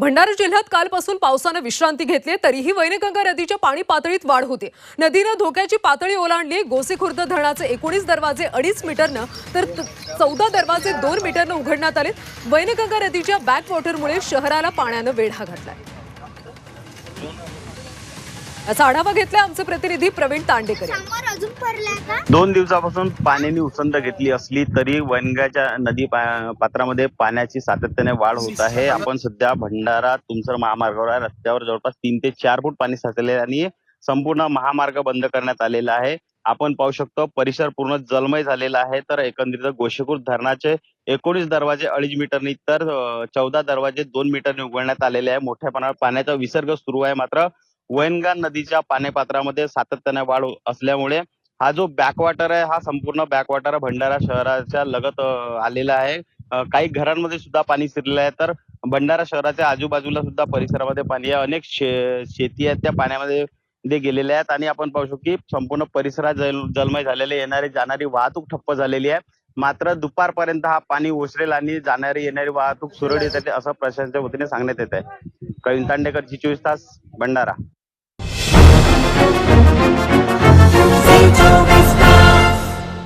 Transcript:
भंडारा जिल्ह्यात कालपासून पावसानं विश्रांती घेतली तरीही वैनगंगा नदीच्या पाणी पातळीत वाढ होते. नदीनं धोक्याची पातळी ओलांडली गोसेखुर्द धरणाचे एकोणीस दरवाजे अडीच मीटरनं तर चौदा दरवाजे दोन मीटरनं उघडण्यात आले वैनगंगा नदीच्या बॅकवॉटरमुळे शहराला पाण्यानं वेढा घातलाय. याचा आढावा घेतला आमचे प्रतिनिधी प्रवीण तांडेकर यांनी. समोर अजून पडलाय का? दोन दिवसापासून पाण्याने उसंत घेतली असली तरी वनगाच्या नदी पात्रामध्ये पाण्याची सातत्याने वाढ होत आहे. आपण सध्या भंडारा तुमसर महामार्गावर. रस्त्यावर जवळपास तीन ते चार फूट पाणी साचले आहे आणि संपूर्ण महामार्ग बंद करण्यात आलेला आहे. आपण पाहू शकतो परिसर पूर्ण जलमय झालेला आहे. तर एकंदरीत गोशेकूर धरणाचे एकोणीस दरवाजे अडीच मीटरनी तर चौदा दरवाजे दोन मीटरने उघडण्यात आलेले आहे. मोठ्या प्रमाणात पाण्याचा विसर्ग सुरू आहे. मात्र वैनगा नदीच्या पाण्यापात्रामध्ये सातत्याने वाढ असल्यामुळे हा जो बॅकवॉटर आहे हा संपूर्ण बॅकवॉटर भंडारा शहराच्या लगत आलेला आहे. काही घरांमध्ये सुद्धा पाणी शिरलेलं आहे. तर भंडारा शहराच्या आजूबाजूला सुद्धा परिसरामध्ये पाणी आहे. अनेक शे शेती आहेत त्या पाण्यामध्ये ते गेलेल्या आहेत. आणि आपण पाहू शकतो की संपूर्ण परिसरात जल जलमय झालेले येणारी जाणारी वाहतूक ठप्प झालेली आहे. मात्र दुपारपर्यंत हा पाणी ओसरेल आणि जाणारी येणारी वाहतूक सुरळीत येते असं प्रशासनाच्या वतीने सांगण्यात येत आहे. कविंतांडेकर जी चोवीस तास भंडारा.